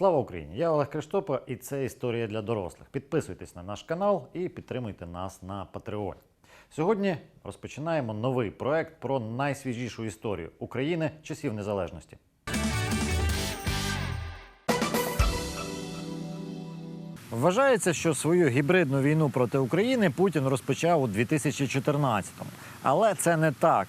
Слава Україні! Я Олег Криштопа, і це історія для дорослих. Підписуйтесь на наш канал і підтримуйте нас на Патреоні. Сьогодні розпочинаємо новий проект про найсвіжішу історію України часів незалежності. Вважається, що свою гібридну війну проти України Путін розпочав у 2014-му. Але це не так.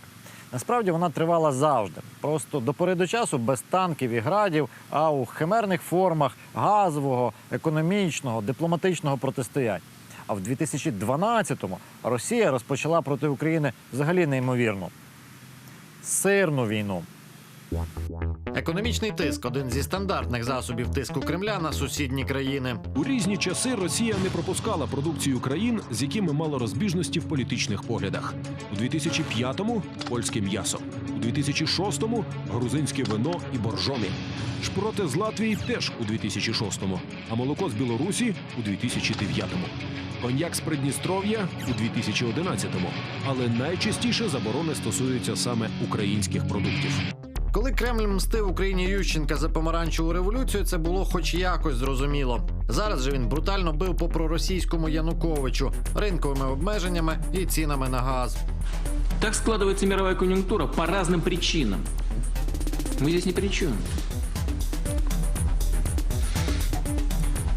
Насправді вона тривала завжди. Просто до пори до часу без танків і градів, а у химерних формах газового, економічного, дипломатичного протистояння. А в 2012-му Росія розпочала проти України взагалі неймовірну сирну війну. Економічний тиск один зі стандартних засобів тиску Кремля на сусідні країни. У різні часи Росія не пропускала продукцію країн, з якими мала розбіжності в політичних поглядах. У 2005-му – польське м'ясо, у 2006-му – грузинське вино і боржомі. Шпроти з Латвії теж у 2006-му, а молоко з Білорусі у 2009-му. Коньяк з Придністров'я у 2011-му. Але найчастіше заборони стосуються саме українських продуктів. Коли Кремль мстив Україні Ющенка за помаранчеву революцію, це було хоч якось зрозуміло. Зараз же він брутально бив по проросійському Януковичу ринковими обмеженнями і цінами на газ. Так складывается мировая конъюнктура по разным причинам. Мы здесь ни при чем.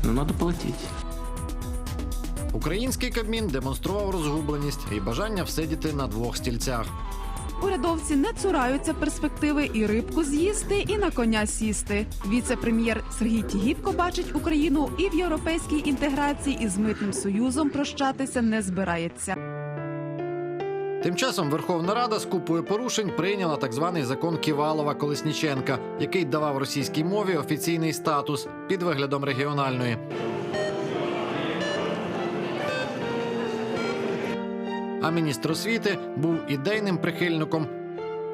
Но надо платить. Український Кабмін демонстрував розгубленість і бажання всидіти на двох стільцях. Урядовці не цураються перспективи і рибку з'їсти, і на коня сісти. Віце-прем'єр Сергій Тігіпко бачить Україну і в європейській інтеграції, і з митним союзом прощатися не збирається. Тим часом Верховна Рада з купою порушень прийняла так званий закон Ківалова Колесніченка, який давав російській мові офіційний статус під виглядом регіональної. А міністр освіти був ідейним прихильником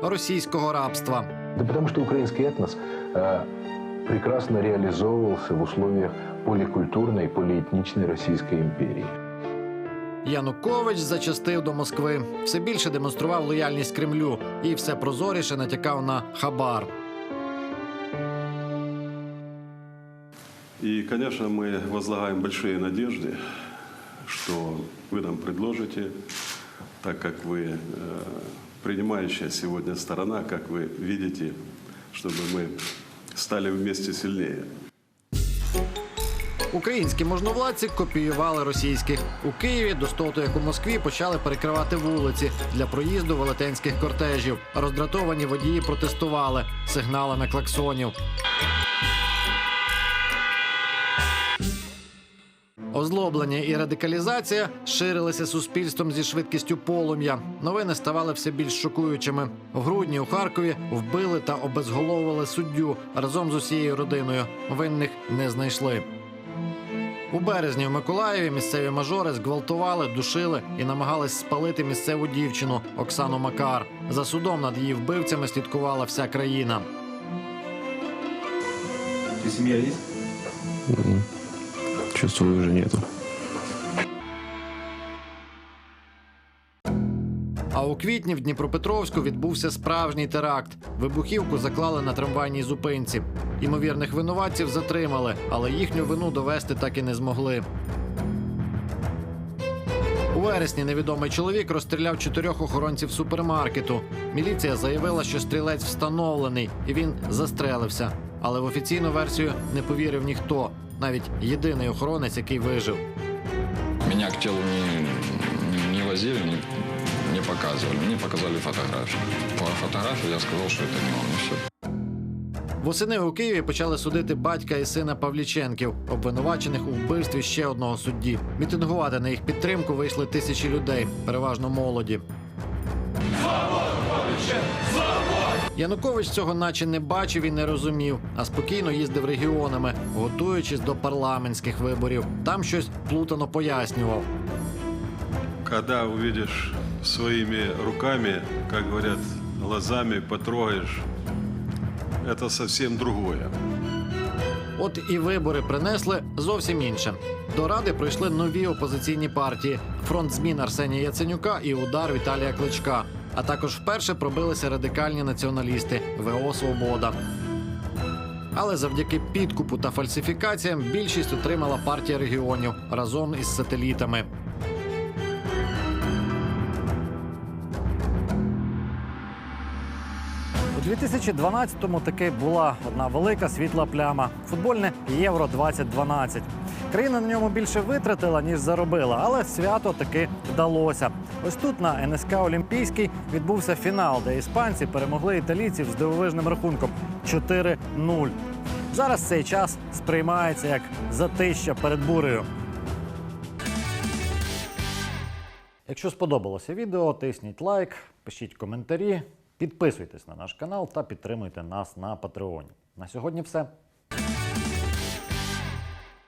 російського рабства. Да потому что украинский этнос э, прекрасно реализовывался в условиях поликультурной, полиэтничной Российской империи. Янукович зачастив до Москви, все більше демонстрував лояльність Кремлю і все прозоріше натякав на хабар. И, конечно, мы возлагаем большие надежды, что вы нам предложите, так как вы э, принимающая сегодня сторона, как вы видите, чтобы мы стали вместе сильнее. Українські можновладці копіювали російських. У Києві до стоту, як у Москві, почали перекривати вулиці для проїзду велетенських кортежів. Роздратовані водії протестували сигналами клаксонів. Озлоблення і радикалізація ширилися суспільством зі швидкістю полум'я. Новини ставали все більш шокуючими. В грудні у Харкові вбили та обезголовили суддю разом з усією родиною. Винних не знайшли. У березні в Миколаєві місцеві мажори зґвалтували, душили і намагались спалити місцеву дівчину Оксану Макар. За судом над її вбивцями слідкувала вся країна. Чувствую, уже нету. А у квітні в Дніпропетровську відбувся справжній теракт. Вибухівку заклали на трамвайній зупинці. Імовірних винуватців затримали, але їхню вину довести так і не змогли. У вересні невідомий чоловік розстріляв чотирьох охоронців супермаркету. Міліція заявила, що стрілець встановлений, і він застрелився. Але в офіційну версію не повірив ніхто, навіть єдиний охоронець, який вижив. Меня к телу не, не, возили, не, не показывали. Мне показали фотографию. По фотографии я сказал, что это не он, все. Восени у Києві почали судити батька і сина Павліченків, обвинувачених у вбивстві ще одного судді. Мітингувати на їх підтримку вийшли тисячі людей, переважно молоді. Янукович цього наче не бачив і не розумів, а спокійно їздив регіонами, готуючись до парламентських виборів. Там щось плутано пояснював. Когда увидишь своими руками, как говорят, глазами потрогаешь, это совсем другое. От і вибори принесли зовсім інше. До ради прийшли нові опозиційні партії: фронт змін Арсенія Яценюка і удар Віталія Кличка. А також вперше пробилися радикальні націоналісти ВО Свобода. Але завдяки підкупу та фальсифікаціям більшість отримала партія регіонів разом із сателітами. У 2012-му таки була одна велика світла пляма футбольне Євро 2012. Країна на ньому більше витратила, ніж заробила, але свято таки вдалося. Ось тут на НСК Олімпійський відбувся фінал, де іспанці перемогли італійців з дивовижним рахунком 4-0. Зараз цей час сприймається як затища перед бурею. Якщо сподобалося відео, тисніть лайк, пишіть коментарі, підписуйтесь на наш канал та підтримуйте нас на Патреоні. На сьогодні все.